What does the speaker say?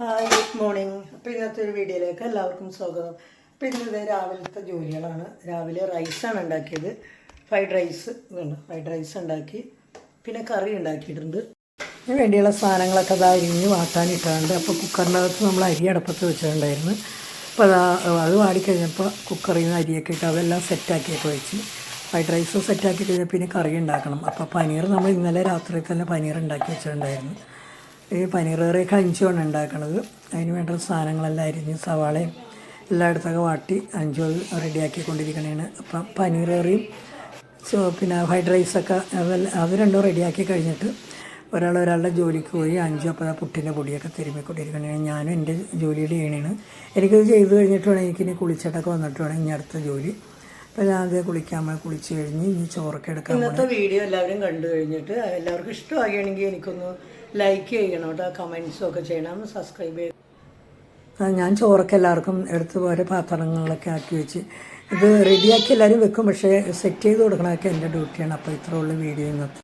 Hi good morning അപ്പോൾ ഇന്നത്തെ ഒരു വീഡിയോയിലേക്ക് എല്ലാവർക്കും സ്വാഗതം. അപ്പോൾ ഇന്നത് രാവിലത്തെ ജോലികളാണ്. രാവിലെ റൈസാണ് ഉണ്ടാക്കിയത്. ഫ്രൈഡ് റൈസ് വേണ്ട ഫ്രൈഡ് റൈസ് ഉണ്ടാക്കി. പിന്നെ കറി ഉണ്ടാക്കിയിട്ടുണ്ട്. ഇതിന് വേണ്ടിയുള്ള സാധനങ്ങളൊക്കെ അത് അരിഞ്ഞ് വാട്ടാനിട്ടുണ്ട് അപ്പോൾ കുക്കറിനകത്ത് നമ്മൾ അരി അടപ്പത്ത് വെച്ചിട്ടുണ്ടായിരുന്നു. അപ്പോൾ അതാ അത് വാടിക്കഴിഞ്ഞപ്പോൾ കുക്കറിൽ നിന്ന് അരിയൊക്കെ ഇട്ട് അതെല്ലാം സെറ്റാക്കിയൊക്കെ വെച്ച് ഫ്രൈഡ് റൈസ് സെറ്റാക്കി കഴിഞ്ഞാൽ പിന്നെ കറി ഉണ്ടാക്കണം. അപ്പോൾ പനീർ നമ്മൾ ഇന്നലെ രാത്രി തന്നെ പനീർ ഉണ്ടാക്കി വെച്ചിട്ടുണ്ടായിരുന്നു. ഈ പനീർ കറിയൊക്കെ അഞ്ചുമാണ് ഉണ്ടാക്കണത്. അതിന് വേണ്ട സാധനങ്ങളെല്ലാം അരിഞ്ഞ് സവാളയും എല്ലായിടത്തൊക്കെ വാട്ടി അഞ്ചു റെഡിയാക്കിക്കൊണ്ടിരിക്കണേണ്. അപ്പം പനീർ കറിയും പിന്നെ ഫ്രൈഡ് റൈസൊക്കെ അതെല്ലാം അത് രണ്ടും റെഡിയാക്കി കഴിഞ്ഞിട്ട് ഒരാൾ ഒരാളുടെ ജോലിക്ക് പോയി അഞ്ചു അപ്പോൾ ആ പുട്ടിന്റെ പൊടിയൊക്കെ തിരുമ്മിക്കൊണ്ടിരിക്കണേ ഞാനും എന്റെ ജോലിയിൽ ചെയ്യണേണ് എനിക്കത് ചെയ്ത് കഴിഞ്ഞിട്ട് വേണം എനിക്കിനി കുളിച്ചിട്ടൊക്കെ വന്നിട്ട് വേണം ഇനി അടുത്ത ജോലി. അപ്പോൾ ഞാൻ അത് കുളിക്കാൻ പോയി കുളിച്ച് കഴിഞ്ഞ് ഇനി ചോറൊക്കെ എടുക്കാൻ ഇന്നത്തെ വീഡിയോ എല്ലാവരും കണ്ടു കഴിഞ്ഞിട്ട് എല്ലാവർക്കും ഇഷ്ടമാകുകയാണെങ്കിൽ എനിക്കൊന്ന് ലൈക്ക് ചെയ്യണം കേട്ടോ കമൻസും ഒക്കെ ചെയ്യണം സബ്സ്ക്രൈബ് ചെയ്യണം. ഞാൻ ചോറൊക്കെ എല്ലാവർക്കും എടുത്ത് പോരെ പാത്രങ്ങളിലൊക്കെ ആക്കി വെച്ച്. ഇത് റെഡിയാക്കി എല്ലാവരും വെക്കും പക്ഷേ സെറ്റ് ചെയ്ത് കൊടുക്കണമൊക്കെ എന്റെ ഡ്യൂട്ടിയാണ് അപ്പോൾ ഇത്രയുള്ള വീഡിയോ ഇന്നത്തെ.